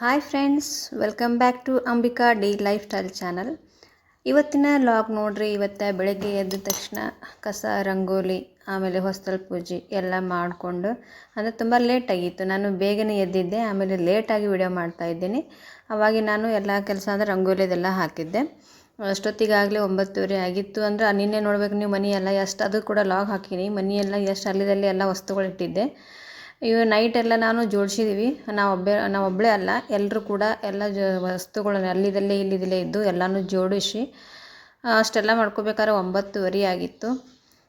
Hi friends welcome back to Ambika day lifestyle channel ಇವತ್ತಿನ log ನೋಡ್ರಿ, ಇವತ್ತು ಬೆಳಗ್ಗೆ ಎದ್ದ ತಕ್ಷಣ ಕಸ, ರಂಗೋಲಿ, ಆಮೇಲೆ ಹೊಸ್ತಲ್ ಪೂಜೆ ಎಲ್ಲ ಮಾಡಿಕೊಂಡು, ಅಂದರೆ ತುಂಬ ಲೇಟ್ ಆಗಿತ್ತು. ನಾನು ಬೇಗನೆ ಎದ್ದಿದ್ದೆ, ಆಮೇಲೆ ಲೇಟಾಗಿ ವಿಡಿಯೋ ಮಾಡ್ತಾ ಇದ್ದೀನಿ. ಅವಾಗ ನಾನು ಎಲ್ಲ ಕೆಲಸ ಅಂದರೆ ರಂಗೋಲಿದೆಲ್ಲ ಹಾಕಿದ್ದೆ. ಅಷ್ಟೊತ್ತಿಗಾಗಲೇ ಒಂಬತ್ತುವರೆ ಆಗಿತ್ತು. ಅಂದರೆ ನಿನ್ನೆ ನೋಡ್ಬೇಕು ನೀವು ಮನೆಯೆಲ್ಲ ಎಷ್ಟು, ಅದು ಕೂಡ ಲಾಗ್ ಹಾಕೀನಿ. ಮನೆಯೆಲ್ಲ ಎಷ್ಟು, ಅಲ್ಲಿದಲ್ಲಿ ಎಲ್ಲ ವಸ್ತುಗಳು ಇಟ್ಟಿದ್ದೆ ಇವು ನೈಟ್ ಎಲ್ಲ ನಾನು ಜೋಡಿಸಿದ್ದೀವಿ ನಾವು ನಾವೊಬ್ಬಳೇ ಅಲ್ಲ ಎಲ್ಲರೂ ಕೂಡ ಎಲ್ಲ ಜ, ವಸ್ತುಗಳನ್ನು ಅಲ್ಲಿದಲ್ಲೇ, ಇಲ್ಲಿದಲ್ಲೇ ಇದ್ದು ಎಲ್ಲನೂ ಜೋಡಿಸಿ ಅಷ್ಟೆಲ್ಲ ಮಾಡ್ಕೋಬೇಕಾದ್ರೆ ಒಂಬತ್ತುವರೆ ಆಗಿತ್ತು.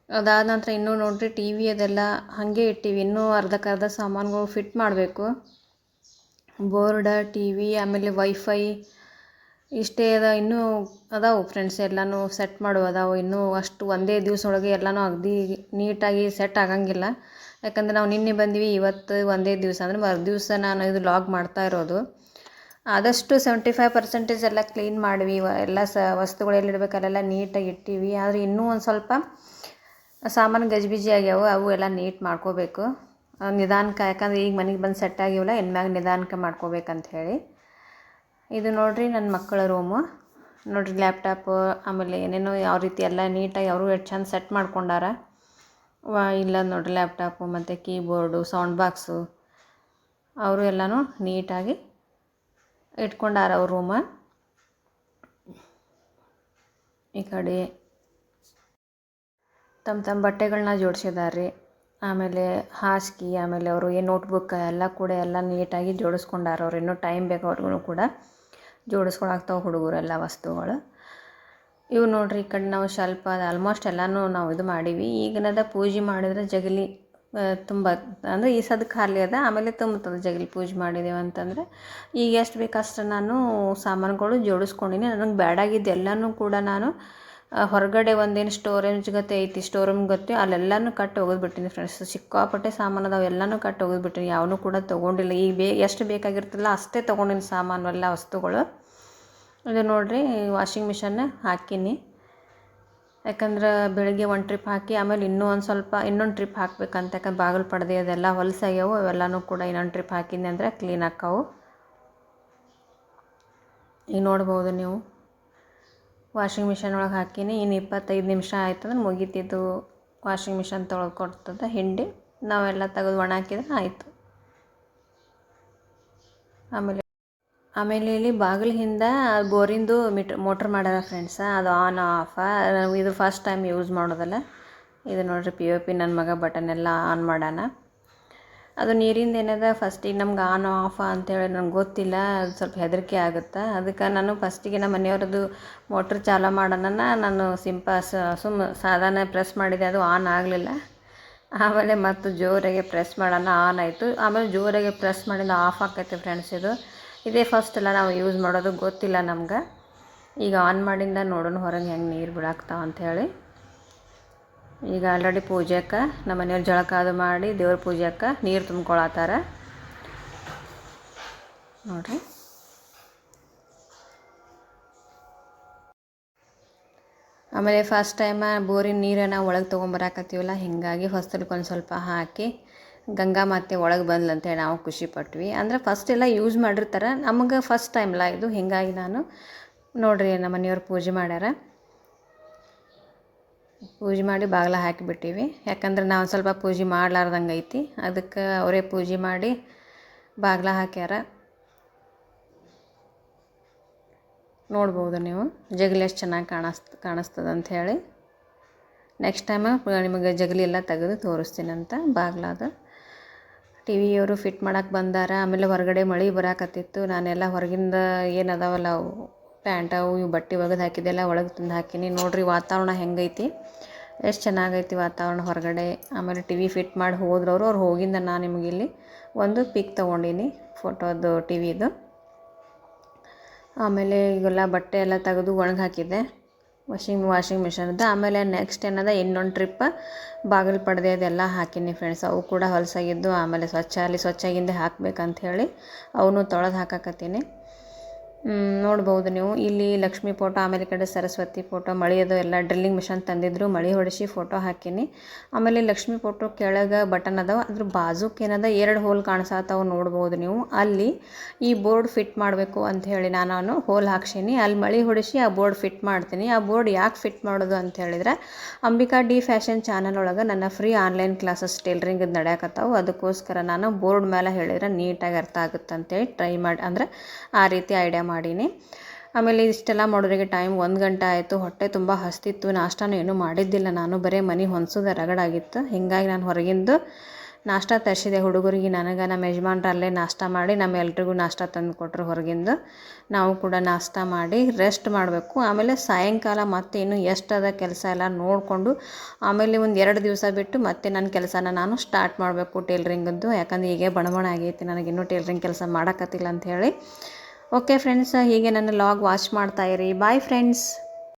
ಅದಾದ ನಂತರ ಇನ್ನೂ ನೋಡಿರಿ ಟಿ ವಿ ಅದೆಲ್ಲ ಹಾಗೆ ಇಟ್ಟೀವಿ. ಇನ್ನೂ ಅರ್ಧಕ್ಕರ್ಧ ಸಾಮಾನುಗಳು ಫಿಟ್ ಮಾಡಬೇಕು. ಬೋರ್ಡ ಟಿ ವಿ ಆಮೇಲೆ ವೈಫೈ ಇಷ್ಟೇ ಅದ, ಇನ್ನೂ ಅದಾವು ಫ್ರೆಂಡ್ಸ್ ಎಲ್ಲನೂ ಸೆಟ್ ಮಾಡುವ ಅದಾವು. ಇನ್ನೂ ಅಷ್ಟು ಒಂದೇ ದಿವ್ಸ ಒಳಗೆ ಎಲ್ಲನೂ ಅಗದಿ ನೀಟಾಗಿ ಸೆಟ್ ಆಗಂಗಿಲ್ಲ. ಯಾಕಂದ್ರೆ ನಾವು ನಿನ್ನೆ ಬಂದ್ವಿ, ಇವತ್ತು ಒಂದೇ ದಿವಸ. ಅಂದರೆ ಮರು ದಿವಸ ನಾನು ಇದು ಲಾಗ್ ಮಾಡ್ತಾ ಇರೋದು. ಆದಷ್ಟು ಸೆವೆಂಟಿ ಫೈವ್ ಪರ್ಸೆಂಟೇಜ್ ಎಲ್ಲ ಕ್ಲೀನ್ ಮಾಡಿವಿ. ಎಲ್ಲ ಸ, ವಸ್ತುಗಳು ಅಲ್ಲೆಲ್ಲ ನೀಟಾಗಿ ಇಟ್ಟಿವಿ. ಆದರೆ ಇನ್ನೂ ಒಂದು ಸ್ವಲ್ಪ ಸಾಮಾನು ಗಜಿಬಿಜಿ ಆಗ್ಯಾವು, ಅವು ಎಲ್ಲ ನೀಟ್ ಮಾಡ್ಕೋಬೇಕು. ನಿಧಾನಕ್ಕೆ, ಯಾಕಂದ್ರೆ ಈಗ ಮನೆಗೆ ಬಂದು ಸೆಟ್ ಆಗಿವಲ್ಲ, ಇನ್ಮ್ಯಾಗ ನಿಧಾನಕ್ಕೆ ಮಾಡ್ಕೋಬೇಕಂತ ಹೇಳಿ. ಇದು ನೋಡಿರಿ ನನ್ನ ಮಕ್ಕಳ ರೂಮು ನೋಡಿರಿ ಲ್ಯಾಪ್ಟಾಪು ಆಮೇಲೆ ಏನೇನೋ ಯಾವ ರೀತಿ ಎಲ್ಲ ನೀಟಾಗಿ ಅವರು ಎಷ್ಟು ಚಂದ ಸೆಟ್ ಮಾಡ್ಕೊಂಡಾರ. ವಾ, ಇಲ್ಲ ನೋಡಿರಿ ಲ್ಯಾಪ್ಟಾಪು ಮತ್ತು ಕೀಬೋರ್ಡು ಸೌಂಡ್ ಬಾಕ್ಸು ಅವರು ಎಲ್ಲನೂ ನೀಟಾಗಿ ಇಟ್ಕೊಂಡಾರ ಅವ್ರ ರೂಮ ಈ ಕಡೆ ತಮ್ಮ ತಮ್ಮ ಬಟ್ಟೆಗಳನ್ನ ಜೋಡಿಸಿದ್ದಾರೆ ಆಮೇಲೆ ಹಾಸಿಗೆ ಆಮೇಲೆ ಅವರು ಏನು ನೋಟ್ಬುಕ್ ಎಲ್ಲ ಕೂಡ ಎಲ್ಲ ನೀಟಾಗಿ ಜೋಡಿಸ್ಕೊಂಡಾರ ಅವ್ರು. ಇನ್ನೂ ಟೈಮ್ ಬೇಕು ಅವ್ರಿಗೂ ಕೂಡ. ಜೋಡಿಸ್ಕೊಳಾಗ್ತಾವೆ ಹುಡುಗರೆಲ್ಲ ವಸ್ತುಗಳು. ಇವು ನೋಡಿರಿ ಈ ಕಡೆ ನಾವು ಸ್ವಲ್ಪ ಆಲ್ಮೋಸ್ಟ್ ಎಲ್ಲನೂ ನಾವು ಇದು ಮಾಡೀವಿ. ಈಗಿನದ ಪೂಜೆ ಮಾಡಿದ್ರೆ ಜಗಲಿ ತುಂಬ, ಅಂದರೆ ಈ ಸದ ಖಾಲಿ ಅದ, ಆಮೇಲೆ ತುಂಬುತ್ತದೆ ಜಗಲಿ ಪೂಜೆ ಮಾಡಿದ್ದೇವೆ ಅಂತಂದರೆ. ಈಗ ಎಷ್ಟು ಬೇಕಷ್ಟು ನಾನು ಸಾಮಾನುಗಳು ಜೋಡಿಸ್ಕೊಂಡಿನಿ. ನನಗೆ ಬ್ಯಾಡಾಗಿದ್ದು ಎಲ್ಲನೂ ಕೂಡ ನಾನು ಹೊರಗಡೆ ಒಂದೇನು ಸ್ಟೋರೇಜ್ ಗತೆ ಐತಿ ಸ್ಟೋರ್ ರೂಮ್ ಗತೆ, ಅಲ್ಲೆಲ್ಲನೂ ಕಟ್ಟಿ ಒಗೆದ್ಬಿಟ್ಟಿನಿ ಫ್ರೆಂಡ್ಸ್ ಸಿಕ್ಕಾಪಟ್ಟೆ ಸಾಮಾನು ಅದಾವೆ, ಎಲ್ಲನೂ ಕಟ್ಟಿ ಒಗೆದ್ಬಿಟ್ಟಿನಿ ಯಾವನು ಕೂಡ ತೊಗೊಂಡಿಲ್ಲ. ಈಗ ಬೇ, ಎಷ್ಟು ಬೇಕಾಗಿರ್ತಲ್ಲ ಅಷ್ಟೇ ತೊಗೊಂಡಿನಿ ಸಾಮಾನು ಎಲ್ಲ ವಸ್ತುಗಳು. ಇದು ನೋಡಿರಿ ವಾಷಿಂಗ್ ಮಿಷನ್ ಹಾಕಿನಿ. ಯಾಕಂದ್ರೆ ಬೆಳಿಗ್ಗೆ ಒಂದು ಟ್ರಿಪ್ ಹಾಕಿ, ಆಮೇಲೆ ಇನ್ನೂ ಒಂದು ಸ್ವಲ್ಪ, ಇನ್ನೊಂದು ಟ್ರಿಪ್ ಹಾಕ್ಬೇಕಂತ. ಯಾಕಂದ್ರೆ ಬಾಗಿಲು ಪಡೆದೆ ಅದೆಲ್ಲ ಹೊಲಸಾಗ್ಯಾವು, ಅವೆಲ್ಲನೂ ಕೂಡ ಇನ್ನೊಂದು ಟ್ರಿಪ್ ಹಾಕಿದ್ನಿ ಅಂದರೆ ಕ್ಲೀನ್ ಆಕ್ಕಾವು. ಈಗ ನೋಡ್ಬೋದು ನೀವು. ವಾಷಿಂಗ್ ಮಿಷನ್ ಒಳಗೆ ಹಾಕಿನಿ. ಇನ್ನು ಇಪ್ಪತ್ತೈದು ನಿಮಿಷ ಆಯ್ತಂದ್ರೆ ಮುಗೀತಿದ್ದು ವಾಷಿಂಗ್ ಮಿಷನ್ ತೊಳೆದು ಕೊಡ್ತದೆ ಹಿಂಡಿ. ನಾವೆಲ್ಲ ತೆಗೆದು ಒಣ ಹಾಕಿದ್ರೆ ಆಯಿತು. ಆಮೇಲೆ ಆಮೇಲೆ ಇಲ್ಲಿ ಬಾಗಿಲ ಹಿಂದೆ ಬೋರಿಂದು ಮೀಟ್ರ್ ಮೋಟ್ರ್ ಮಾಡ್ಯಾರ ಫ್ರೆಂಡ್ಸ ಅದು ಆನ್ ಆಫ ಇದು ಫಸ್ಟ್ ಟೈಮ್ ಯೂಸ್ ಮಾಡೋದಲ್ಲ. ಇದು ನೋಡಿರಿ ಪಿ ಒ ಪಿ ನನ್ನ ಮಗ ಬಟನ್ ಎಲ್ಲ ಆನ್ ಮಾಡ್ಯಾನ. ಅದು ನೀರಿಂದ ಏನದ ಫಸ್ಟಿಗೆ ನಮ್ಗೆ ಆನ್ ಆಫ್ ಅಂತೇಳಿ ನಂಗೆ ಗೊತ್ತಿಲ್ಲ, ಅದು ಸ್ವಲ್ಪ ಹೆದರಿಕೆ ಆಗುತ್ತೆ? ಅದಕ್ಕೆ ನಾನು ಫಸ್ಟಿಗೆ ನಮ್ಮ ಮನೆಯವ್ರದ್ದು ಮೋಟ್ರ್ ಚಾಲೂ ಮಾಡೋಣ ನಾನು ಸಿಂಪ ಸುಮ್ಮ ಸಾಧಾರಣ ಪ್ರೆಸ್ ಮಾಡಿದೆ, ಅದು ಆನ್ ಆಗಲಿಲ್ಲ. ಆಮೇಲೆ ಮತ್ತು ಜೋರಾಗೆ ಪ್ರೆಸ್ ಮಾಡೋಣ ಆನ್ ಆಯಿತು. ಆಮೇಲೆ ಜೋರಾಗೆ ಪ್ರೆಸ್ ಮಾಡಿದ ಆಫ್ ಆಕೈತೆ ಫ್ರೆಂಡ್ಸ್ ಇದು. ಇದೇ ಫಸ್ಟ್ ಎಲ್ಲ ನಾವು ಯೂಸ್ ಮಾಡೋದು ಗೊತ್ತಿಲ್ಲ ನಮ್ಗೆ. ಈಗ ಆನ್ ಮಾಡಿಂದ ನೋಡೋಣ ಹೊರಗೆ ಹೆಂಗೆ ನೀರು ಬಿಡಾಕ್ತಾವ ಅಂಥೇಳಿ ಈಗ ಆಲ್ರೆಡಿ ಪೂಜೆಕ್ಕೆ ನಮ್ಮ ಮನೆಯವ್ರು ಜಳಕ ಅದು ಮಾಡಿ ದೇವ್ರ ಪೂಜೆಕ್ಕೆ ನೀರು ತುಂಬ್ಕೊಳತ್ತಾರ. ನೋಡಿರಿ. ಆಮೇಲೆ ಫಸ್ಟ್ ಟೈಮ ಬೋರಿನ ನೀರನ್ನು ಒಳಗೆ ತೊಗೊಂಬರಾಕತ್ತೀವಲ್ಲ, ಹೀಗಾಗಿ ಹೊಸ್ತಲಕ್ಕೆ ಒಂದು ಸ್ವಲ್ಪ ಹಾಕಿ ಗಂಗಾ ಮಾತೆ ಒಳಗೆ ಬಂದ್ಲಂತೇಳಿ ನಾವು ಖುಷಿ ಪಟ್ವಿ. ಅಂದರೆ ಫಸ್ಟ್ ಎಲ್ಲ ಯೂಸ್ ಮಾಡಿರ್ತಾರೆ, ನಮಗೆ ಫಸ್ಟ್ ಟೈಮ್ಲ ಇದು. ಹೀಗಾಗಿ ನಾನು ನೋಡಿರಿ ನಮ್ಮ ಮನೆಯವ್ರು ಪೂಜೆ ಮಾಡ್ಯಾರ. ಪೂಜೆ ಮಾಡಿ ಬಾಗಿಲ ಹಾಕಿಬಿಟ್ಟೀವಿ. ಯಾಕಂದ್ರೆ ನಾವು ಸ್ವಲ್ಪ ಪೂಜೆ ಮಾಡ್ಲಾರ್ದಂಗೆ ಐತಿ ಅದಕ್ಕೆ ಅವರೇ ಪೂಜೆ ಮಾಡಿ ಬಾಗಿಲ ಹಾಕ್ಯಾರ. ನೋಡ್ಬೋದು ನೀವು. ಜಗಲಿ ಎಷ್ಟು ಚೆನ್ನಾಗಿ ಕಾಣಿಸ್ ಕಾಣಿಸ್ತದೆ ಅಂತ ಹೇಳಿ ನೆಕ್ಸ್ಟ್ ಟೈಮ ನಿಮಗೆ ಜಗಲಿ ಎಲ್ಲ ತೆಗೆದು ತೋರಿಸ್ತೀನಿ ಅಂತ ಬಾಗ್ಲಾದ ಟಿ ವಿಯವರು ಫಿಟ್ ಮಾಡಕ್ಕೆ ಬಂದಾರ. ಆಮೇಲೆ ಹೊರಗಡೆ ಮಳೆ ಬರಾಕತ್ತಿತ್ತು. ನಾನೆಲ್ಲ ಹೊರಗಿಂದ ಏನದಾವಲ್ಲ ಅವು ಪ್ಯಾಂಟ್ ಅವು ಇವು ಬಟ್ಟೆ ಒಗೆದು ಹಾಕಿದ್ದೆಲ್ಲ ಒಳಗೆ ತಂದು ಹಾಕೀನಿ. ನೋಡಿರಿ ವಾತಾವರಣ ಹೆಂಗೈತಿ? ಎಷ್ಟು ಚೆನ್ನಾಗೈತಿ ವಾತಾವರಣ ಹೊರಗಡೆ. ಆಮೇಲೆ ಟಿ ವಿ ಫಿಟ್ ಮಾಡಿ ಹೋದ್ರವರು, ಅವ್ರು ಹೋಗಿಂದ ನಾನು ನಿಮಗಿಲ್ಲಿ ಒಂದು ಪಿಕ್ ತೊಗೊಂಡೀನಿ, ಫೋಟೋದು ಟಿ ವಿದು ಆಮೇಲೆ ಈಗೆಲ್ಲ ಬಟ್ಟೆ ಎಲ್ಲ ತೆಗೆದು ಒಣಗಿ ಹಾಕಿದ್ದೆ, ವಾಷಿಂಗ್ ವಾಷಿಂಗ್ ಮಿಷನ್ದು. ಆಮೇಲೆ ನೆಕ್ಸ್ಟ್ ಏನದ, ಇನ್ನೊಂದು ಟ್ರಿಪ್ ಬಾಗಿಲು ಪಡೆದೆ ಅದೆಲ್ಲ ಹಾಕೀನಿ ಫ್ರೆಂಡ್ಸ್. ಅವು ಕೂಡ ಹೊಲಸಾಗಿದ್ದು, ಆಮೇಲೆ ಸ್ವಚ್ಛ, ಅಲ್ಲಿ ಸ್ವಚ್ಛಾಗಿಂದೆ ಹಾಕ್ಬೇಕಂತ ಹೇಳಿ ಅವನು ತೊಳೆದು ಹಾಕಾಕತ್ತೀನಿ. ನೋಡ್ಬೋದು ನೀವು. ಇಲ್ಲಿ ಲಕ್ಷ್ಮಿ ಫೋಟೋ, ಆಮೇಲೆ ಕಡೆ ಸರಸ್ವತಿ ಫೋಟೋ, ಮಳೆಯದು ಎಲ್ಲ ಡ್ರಿಲ್ಲಿಂಗ್ ಮಿಷನ್ ತಂದಿದ್ರು. ಮಳೆ ಹೊಡೆಸಿ ಫೋಟೋ ಹಾಕೀನಿ. ಆಮೇಲೆ ಲಕ್ಷ್ಮಿ ಫೋಟೋ ಕೆಳಗೆ ಬಟನ್ ಅದಾವ. ಅದ್ರ ಬಾಜುಕ್ಕೆ ಏನದ, ಎರಡು ಹೋಲ್ ಕಾಣಿಸತ್ತಾವ ನೋಡ್ಬೋದು ನೀವು. ಅಲ್ಲಿ ಈ ಬೋರ್ಡ್ ಫಿಟ್ ಮಾಡಬೇಕು ಅಂತ ಹೇಳಿ ನಾನು ಹೋಲ್ ಹಾಕ್ಸೀನಿ. ಅಲ್ಲಿ ಮಳೆ ಹೊಡೆಸಿ ಆ ಬೋರ್ಡ್ ಫಿಟ್ ಮಾಡ್ತೀನಿ. ಆ ಬೋರ್ಡ್ ಯಾಕೆ ಫಿಟ್ ಮಾಡೋದು ಅಂತ ಹೇಳಿದ್ರೆ, ಅಂಬಿಕಾ ಡಿ ಫ್ಯಾಷನ್ ಚಾನಲ್ ಒಳಗೆ ನನ್ನ ಫ್ರೀ ಆನ್ಲೈನ್ ಕ್ಲಾಸಸ್ ಟೇಲ್ರಿಂಗ್ ನಡೆಯಕತ್ತಾವು. ಅದಕ್ಕೋಸ್ಕರ ನಾನು ಬೋರ್ಡ್ ಮೇಲೆ ಹೇಳಿದ್ರೆ ನೀಟಾಗಿ ಅರ್ಥ ಆಗುತ್ತೆ ಅಂತೇಳಿ ಟ್ರೈ ಮಾಡಿ ಅಂದರೆ ಆ ರೀತಿ ಐಡಿಯಾ ಮಾಡೀನಿ. ಆಮೇಲೆ ಇಷ್ಟೆಲ್ಲ ಮಾಡೋರಿಗೆ ಟೈಮ್ ಒಂದು ಗಂಟೆ ಆಯಿತು. ಹೊಟ್ಟೆ ತುಂಬ ಹಸ್ತಿತ್ತು. ನಾಷ್ಟಾನು ಏನೂ ಮಾಡಿದ್ದಿಲ್ಲ. ನಾನು ಬರೀ ಮನೆ ಹೊಂದ್ಸೋದು ರಗಡಾಗಿತ್ತು. ಹೀಗಾಗಿ ನಾನು ಹೊರಗಿಂದು ನಾಷ್ಟ ತರಿಸಿದೆ. ಹುಡುಗರಿಗೆ ನನಗೆ ನಮ್ಮ ಯಜಮಾನ್ರು ನಾಷ್ಟ ಮಾಡಿ ನಮ್ಮ ಎಲ್ರಿಗೂ ನಾಷ್ಟ ತಂದು ಕೊಟ್ಟರು ಹೊರಗಿಂದು. ನಾವು ಕೂಡ ನಾಷ್ಟ ಮಾಡಿ ರೆಸ್ಟ್ ಮಾಡಬೇಕು. ಆಮೇಲೆ ಸಾಯಂಕಾಲ ಮತ್ತೆ ಇನ್ನು ಎಷ್ಟದ ಕೆಲಸ ಎಲ್ಲ ನೋಡಿಕೊಂಡು ಆಮೇಲೆ ಒಂದು ಎರಡು ದಿವಸ ಬಿಟ್ಟು ಮತ್ತೆ ನನ್ನ ಕೆಲಸನ ನಾನು ಸ್ಟಾರ್ಟ್ ಮಾಡಬೇಕು ಟೇಲ್ರಿಂಗದ್ದು ಯಾಕಂದ್ರೆ ಹೀಗೆ ಬಣಬಣ ಆಗೈತಿ. ನನಗೆ ಇನ್ನೂ ಟೇಲ್ರಿಂಗ್ ಕೆಲಸ ಮಾಡೋಕತ್ತಿಲ್ಲ ಅಂತ ಹೇಳಿ ಓಕೆ ಫ್ರೆಂಡ್ಸ್ ಹೀಗೆ ನನ್ನ ಲಾಗ್ ವಾಚ್ ಮಾಡ್ತಾ ಇರಿ. Bye friends